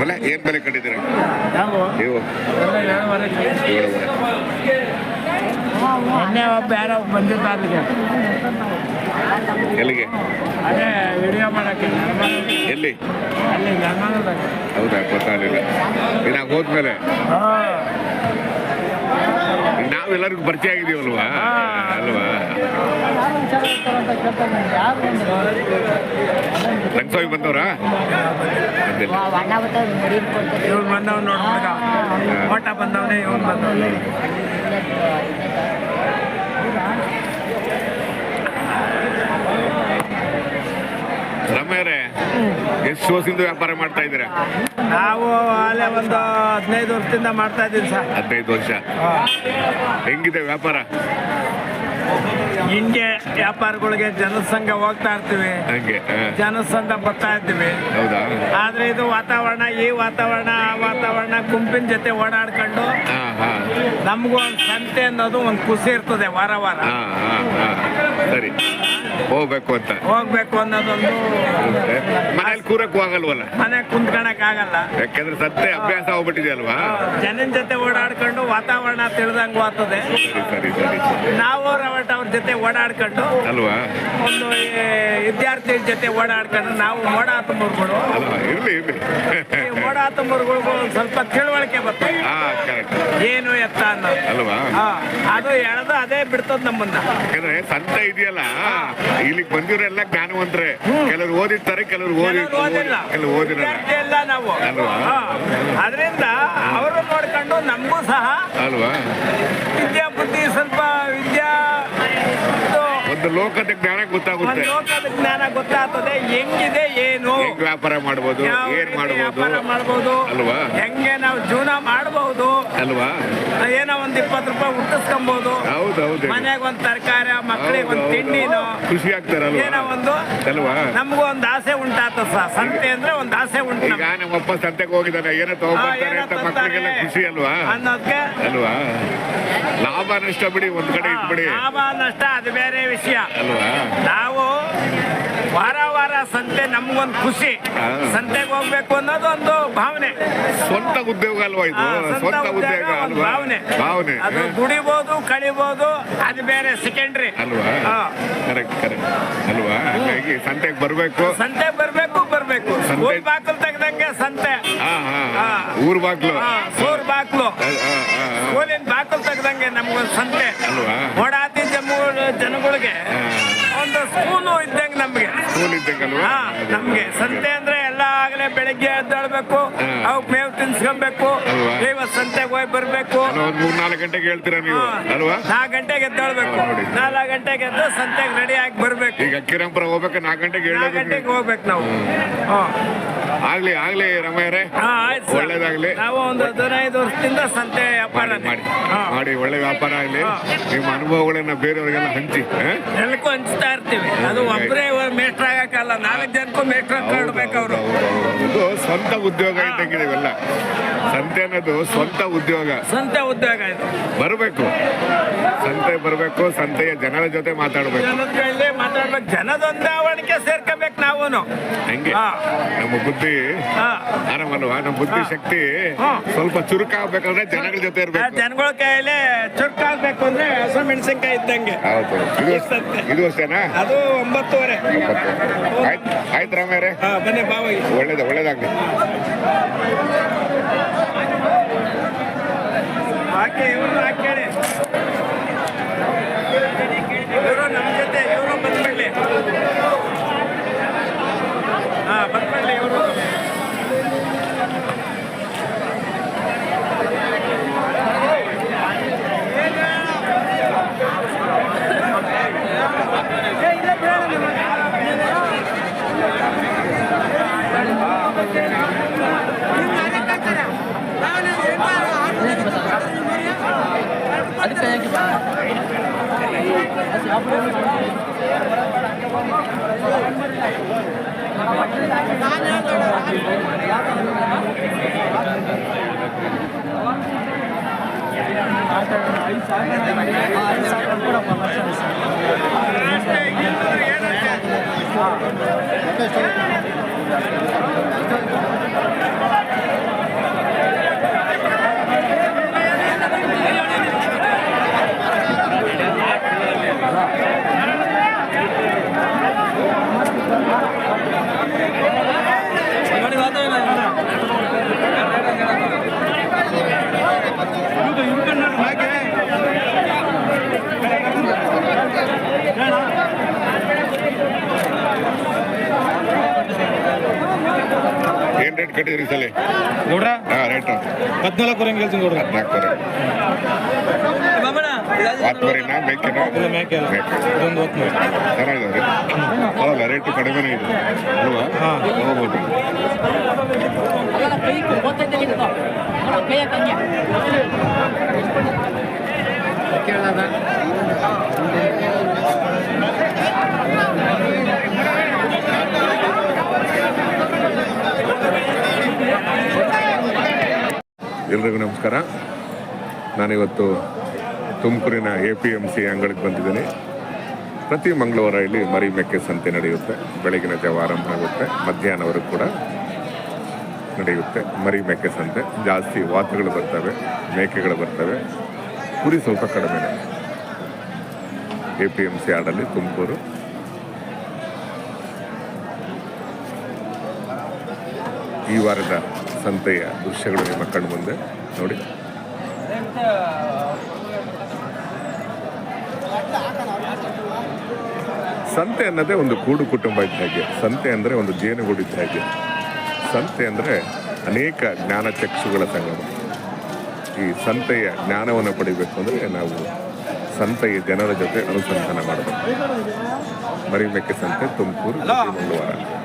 ಆಮೇಲೆ ಏನ್ ಬೆಲೆ ಕಟ್ಟಿದ್ದೀರ ನಾವು ಮೊನ್ನೆ ಒಬ್ಬ ಯಾರೋ ಎಲ್ಲಿಗೆ? ಅದೇ ವಿಡಿಯೋ ಮಾಡೋಕ್ಕೆ. ಎಲ್ಲಿ? ಅಲ್ಲಿ ಹೌದಾ ಗೊತ್ತಾಗಲಿಲ್ಲ. ಇನ್ನ ಹೋದ್ಮೇಲೆ? ನಾವೆಲ್ಲರಿಗೂ ಪರಿಚಯ ಆಗಿದೀವಲ್ವಾ ಅಲ್ವಾ? ರಂಗಸ್ವಾಮಿ ಬಂದವ್ರಾ? ಬಂದಿಲ್ಲ ಇವ್ರು ಬಂದವ್ ನೋಡಿ ಹುಡುಗ ಓಟ ಬಂದವನೇ ಇವ್ನು ಬಂದವನೇ. ರಮ್ಯರೇ ಎಷ್ಟು ವರ್ಷದಿಂದ ವ್ಯಾಪಾರ ಮಾಡ್ತಾ ಇದ್ದೀರಾ? ನಾವು ಅಲ್ಲೇ ಒಂದು ಹದಿನೈದು ವರ್ಷದಿಂದ ಮಾಡ್ತಾ ಇದ್ದೀವಿ ಸರ್. ಹದಿನೈದು ವರ್ಷ. ಹೆಂಗಿದೆ ವ್ಯಾಪಾರ? ಹಿಂಗೆ ವ್ಯಾಪಾರಗಳಿಗೆ ಜನಸಂಘ ಹೋಗ್ತಾ ಇರ್ತೀವಿ. ಜನಸಂಘ ಬರ್ತಾ ಇರ್ತೀವಿ. ಆದ್ರೆ ಇದು ವಾತಾವರಣ ಈ ವಾತಾವರಣ ಆ ವಾತಾವರಣ ಗುಂಪಿನ ಜೊತೆ ಓಡಾಡ್ಕೊಂಡು ನಮಗೂ ಒಂದು ಸಂತೆ ಅನ್ನೋದು ಒಂದು ಖುಷಿ ಇರ್ತದೆ ವಾರ ವಾರ. ಸರಿ. ಹೋಗ್ಬೇಕು ಅಂತ. ಹೋಗ್ಬೇಕು ಅನ್ನೋದೊಂದು ಮನೇಲಿ ಕೂರಕ್ಕೂ ಆಗಲ್ವಲ್ಲ? ಮನೆ ಕುಂತ್ಕೊಳಕ್ ಆಗಲ್ಲ. ಯಾಕಂದ್ರೆ ಸತ್ತೆ ಅಭ್ಯಾಸ ಹೋಗ್ಬಿಟ್ಟಿದೆಯಲ್ವಾ ಜನನ ಜೊತೆ ಓಡಾಡ್ಕೊಂಡು ವಾತಾವರಣ ತಿಳಿದಂಗ್ ಆಗ್ತದೆ. ಸರಿ ಸರಿ ಸರಿ. ನಾವು ರವಟ್ ಅವ್ರ ಜೊತೆ ಓಡಾಡ್ಕೊಂಡು ಅಲ್ವಾ? ಒಂದು ವಿದ್ಯಾರ್ಥಿ ಜೊತೆ ಓಡಾಡ್ಕೊಂಡು ನಾವು ಮೋಡ ತುಂಬರ್ಗಳು ಅಲ್ವಾ? ಇರ್ಲಿ ಇರ್ಲಿ. ಮೋಡ ತುಂಬರ್ಗಳಿಗೂ ಸ್ವಲ್ಪ ತಿಳುವಳಿಕೆ ಬರ್ತದೆ. ಹಾ ಕರೆಕ್ಟ್ ಏನು ಎತ್ತ ಅನ್ನೋದು. ಅಲ್ವಾ? ಹಾ, ಅದು ಎಳ್ದು ಅದೇ ಬಿಡ್ತದ ನಮ್ಮನ್ನ. ಯಾಕಂದ್ರೆ ಸಂತ ಇದೆಯಲ್ಲ? ಇಲ್ಲಿಗೆ ಬಂದಿರೋರೆಲ್ಲ ಜ್ಞಾನವಂತರೆ. ಕೆಲವರು ಓದಿರ್ತಾರೆ ಕೆಲವರು ಓದಿ ಕೆಲವ್ರು ಓದಿರಲ್ಲ. ಎಲ್ಲ ನಾವು. ಅದರಿಂದ ಅವರು ನೋಡ್ಕೊಂಡು ನಮಗೂ ಸಹ ಅಲ್ವಾ? ವಿದ್ಯಾ ಬುದ್ಧಿ ಸ್ವಲ್ಪ ವಿದ್ಯಾ ಒಂದು ಲೋಕದ ಜ್ಞಾನ ಗೊತ್ತಾಗುತ್ತೆ. ಲೋಕದ ಜ್ಞಾನ ಗೊತ್ತಾಗ್ತದೆ. ಹೆಂಗಿದೆ ಏನು ವ್ಯಾಪಾರ ಮಾಡಬಹುದು ಏನ್ ಮಾಡಬಹುದು ಅಲ್ವಾ? ಹೆಂಗೆ ನಾವು ಜೀವನ ಮಾಡಬಹುದು ಅಲ್ವಾ? ಏನೋ ಒಂದ್ ಇಪ್ಪತ್ ರೂಪಾಯಿ ಹುಟ್ಟಿಸ್ಕೊಬಹುದು ಹೌದೌದು ಮನೆಗೆ ಒಂದ್ ತರಕಾರಿ ಮಕ್ಕಳಿಗೆ ಒಂದ್ ತಿಂಡಿನೋ ಖುಷಿ ಆಗ್ತಾರಲ್ವಾ ಏನೋ ಒಂದು ಅಲ್ವಾ? ನಮಗೂ ಒಂದ್ ಆಸೆ ಉಂಟಾತ ಸಂತೆ ಅಂದ್ರೆ ಒಂದ್ ಆಸೆ ಉಂಟು ಈಗ ಅಪ್ಪ ನಮ್ಮಪ್ಪ ಸಂತೆಗೆ ಹೋಗಿದ್ದಾನೆ ಏನೋ ತಗೊಂಡ್ಬರ್ತಾರೆ ಅಂತ ಮಕ್ಕಳಿಗೆಲ್ಲ ಖುಷಿ ಅಲ್ವಾ? ಅನ್ನೋದಕ್ಕೆ ಅಲ್ವಾ? ಲಾಭ ನಷ್ಟ ಬಿಡಿ ಒಂದ್ ಕಡೆ ಇಟ್ಬಿಡಿ ಲಾಭ ನಷ್ಟ ಅದು ಬೇರೆ ವಿಷಯ. ಅಲ್ವಾ? ನಾವು ವಾರ ನಮ್ಗೊಂದು ಖುಷಿ. ಸಂತೆಗೆ ಹೋಗ್ಬೇಕು ಅನ್ನೋದು ಒಂದು ಭಾವನೆ. ಸ್ವಂತ ಉದ್ಯೋಗ ಅಲ್ವಾ ಇದು? ಸ್ವಂತ ಉದ್ಯೋಗ ಅಲ್ವಾ? ಭಾವನೆ. ಭಾವನೆ. ಅದು ದುಡಿಬಹುದು ಕಳಿಬಹುದು ಅದು ಬೇರೆ ಸೆಕೆಂಡ್ರಿ ಅಲ್ವಾ? ಕರೆಕ್ಟ್ ಕರೆಕ್ಟ್ ಅಲ್ವಾ? ಹಾಗಾಗಿ ಸಂತೆಗೆ ಬರ್ಬೇಕು. ಸಂತೆ ಬರ್ಬೇಕು ಬರ್ಬೇಕು. ಊರ್ ಬಾಕಲ್ ತೆಗ್ದಂಗೆ ಸಂತೆ. ಊರ್ ಬಾಕ್ಲು ಆ, ಆ. ಊರಿನ ಬಾಕಲ್ ತೆಗ್ದಂಗೆ ನಮ್ಗೊಂದು ಸಂತೆ. ಅಲ್ವಾ ಓಡಾತಿ ಜಮ್ಮು ಜನಗಳಿಗೆ ಹಾ. ಒಂದು ಸ್ಕೂಲು ಇದ್ದಂಗೆ ನಮ್ಗೆ ಸ್ಕೂಲ್ ಇದ್ದಂಗಲ್ವಾ ಹಾ ನಮ್ಗೆ ಸಂತೆ ಅಂದ್ರೆ ಎಲ್ಲ ಆಗಲೇ ಬೆಳಿಗ್ಗೆ ಎದ್ದೇಳ್ಬೇಕು ಅವ್ ಮೇವ್ ತಿನ್ಸ್ಕೊಬೇಕು ಇವತ್ ಸಂತೆಗೆ ಹೋಗಿ ಬರ್ಬೇಕು. ಅಲ್ಲ, ಒಂದ್ ಮೂರ್ ನಾಲ್ಕು ಗಂಟೆಗೆ ಹೇಳ್ತೀರಾ ನೀವು? ಅಲ್ವಾ? ನಾಲ್ಕು ಗಂಟೆಗೆ ಎದ್ದೇಳ್ಬೇಕು. ನಾಲ್ಕು ಗಂಟೆಗೆ ಎದ್ದು ಸಂತೆಗೆ ರೆಡಿ ಆಗಿ ಬರ್ಬೇಕು. ಈಗ ಅಕ್ಕಿರಂಪುರ ಹೋಗ್ಬೇಕು ನಾಲ್ಕು ಗಂಟೆಗೆ ನಾಲ್ಕು ಹೇಳಬೇಕು ಗಂಟೆಗೆ ಹೋಗ್ಬೇಕು ನಾವು. ಹಾ. ಆಗ್ಲಿ ಆಗ್ಲಿ ರಮಯ್ಯರೇ. ಒಳ್ಳೇದಾಗ್ಲಿ. ನಾವು ಒಂದು ಹದಿನೈದು ವರ್ಷದಿಂದ ಸಂತೆ ವ್ಯಾಪಾರ ಮಾಡಿ ಮಾಡಿ ಒಳ್ಳೆ ವ್ಯಾಪಾರ ಆಗ್ಲಿ. ನಿಮ್ಮ ಅನುಭವಗಳನ್ನ ಬೇರೆಯವರಿಗೆಲ್ಲ ಹಂಚಿ? ಎಲ್ಲಕ್ಕೂ ಹಂಚ್ತಾ ಇರ್ತೀವಿ. ಅದು ಒಬ್ಬರೇ ಮೇಸ್ಟ್ರ್ ಆಗಕ್ಕಲ್ಲ. ನಾಲ್ಕು ಜನಕ್ಕೂ ಮೇಸ್ಟ್ರ್ ಕಾಡ್ಬೇಕು ಅವರು. ಸ್ವಂತ ಉದ್ಯೋಗ ಇದ್ದಂಗೆ ಇವೆಲ್ಲ ಸಂತೆ ಅನ್ನೋದು ಸ್ವಂತ ಉದ್ಯೋಗ. ಸ್ವಂತ ಉದ್ಯೋಗ ಬರಬೇಕು. ಸಂತೆ ಬರಬೇಕು ಸಂತೆಯ ಜನರ ಜೊತೆ ಮಾತಾಡಬೇಕು. ಮಾತಾಡ್ಬೇಕು ಜನದೊಂದಾವಣಿಕೆ ಸೇರ್ಕೋಬೇಕು ನಾವು ಹಂಗೆ. ನಮ್ಮ ಬುದ್ಧಿ ಹಾ. ಆರಾಮಲ್ವಾ? ನಮ್ಮ ಬುದ್ಧಿ ಶಕ್ತಿ. ಸ್ವಲ್ಪ ಚುರುಕಾಗ್ಬೇಕಂದ್ರೆ ಜನಗಳ ಜೊತೆ ಇರಬೇಕು. ಜನಗಳ ಕೈಯಲ್ಲಿ ಚುರುಕಾಗ್ಬೇಕು ಅಂದ್ರೆ ಹಸು ಮೆಣಸಿನಕಾಯಿ ಇದ್ದಂಗೆ. ಹೌದು. ಇದು. ಇದು ಅಷ್ಟೇನಾ? ಅದು ಒಂಬತ್ತುವರೆ. ಆಯ್ತು ಆಯ್ತು ಬನ್ನಿ ಬಾವಾಗಿ. ಒಳ್ಳೇದ ಒಳ್ಳೇದಾಗ್ಲಿ. ಹಾಕಿ ಇವ್ರನ್ನ ಹಾಕೇಳಿ ಇವರು ನಮ್ಮ కూడా ರೇಟ್ ಕಟ್ಟಿದ್ರಿ ಸಲ. ನೋಡ್ರ? ಹಾ ರೇಟ್ ಹದಿನಾಲ್ಕು ಹೆಂಗೆ ಹೇಳ್ತೀನಿ ನೋಡ್ರ? ಹದಿನಾಲ್ಕುವರೆ ಹತ್ತುವರೆನಾ ಬೇಕೇನಾ ಇಲ್ಲ ಮೇಕೆ ಅಲ್ಲ ಮೇಕೆ. ಇದೊಂದು ಹೊತ್ತು ಹೌದಲ್ಲ ರೇಟು ಕಡಿಮೆನೇ ಇದೆ. ಅಲ್ವಾ? ಹಾ. ಹೋಗ್ಬೋದು. ಎಲ್ರಿಗೂ ನಮಸ್ಕಾರ. ನಾನಿವತ್ತು ತುಮಕೂರಿನ ಎ ಪಿ ಎಂ ಸಿ ಅಂಗಡಿಗೆ ಬಂದಿದ್ದೀನಿ. ಪ್ರತಿ ಮಂಗಳವಾರ ಇಲ್ಲಿ ಮರಿ ಮೆಕ್ಕೆ ಸಂತೆ ನಡೆಯುತ್ತೆ. ಬೆಳಗಿನ ಜಾವ ಆರಂಭ ಆಗುತ್ತೆ. ಮಧ್ಯಾಹ್ನವರೆಗೂ ಕೂಡ ನಡೆಯುತ್ತೆ ಮರಿ ಮೆಕ್ಕೆ ಸಂತೆ. ಜಾಸ್ತಿ ವಾತುಗಳು ಬರ್ತವೆ, ಮೇಕೆಗಳು ಬರ್ತವೆ. ಕುರಿ ಸ್ವಲ್ಪ ಕಡಿಮೆ ಎ ಪಿ ಎಂ ಸಿ ಆಡಲ್ಲಿ ತುಮಕೂರು. ಈ ವಾರದ ಸಂತೆಯ ದೃಶ್ಯಗಳು ನಿಮ್ಮ ಕಣ್ಣು ಮುಂದೆ. ನೋಡಿ. ಸಂತೆ ಅನ್ನೋದೇ ಒಂದು ಕೂಡು ಕುಟುಂಬ ಇದ್ದ ಹಾಗೆ. ಸಂತೆ ಅಂದರೆ ಒಂದು ಜೇನುಗೂಡು ಇದ್ದ ಹಾಗೆ. ಸಂತೆ ಅಂದರೆ ಅನೇಕ ಜ್ಞಾನ ಚಕ್ಷುಗಳ ಸಂಗಮ. ಈ ಸಂತೆಯ ಜ್ಞಾನವನ್ನು ಪಡಿಬೇಕು ಅಂದರೆ ನಾವು ಸಂತೆಯ ಜನರ ಜೊತೆ ಅನುಸಂಧಾನ ಮಾಡಬೇಕು. ಮರಿಮೆಕ್ಕೆ ಸಂತೆ ತುಮಕೂರು ಮಂಗಳವಾರ.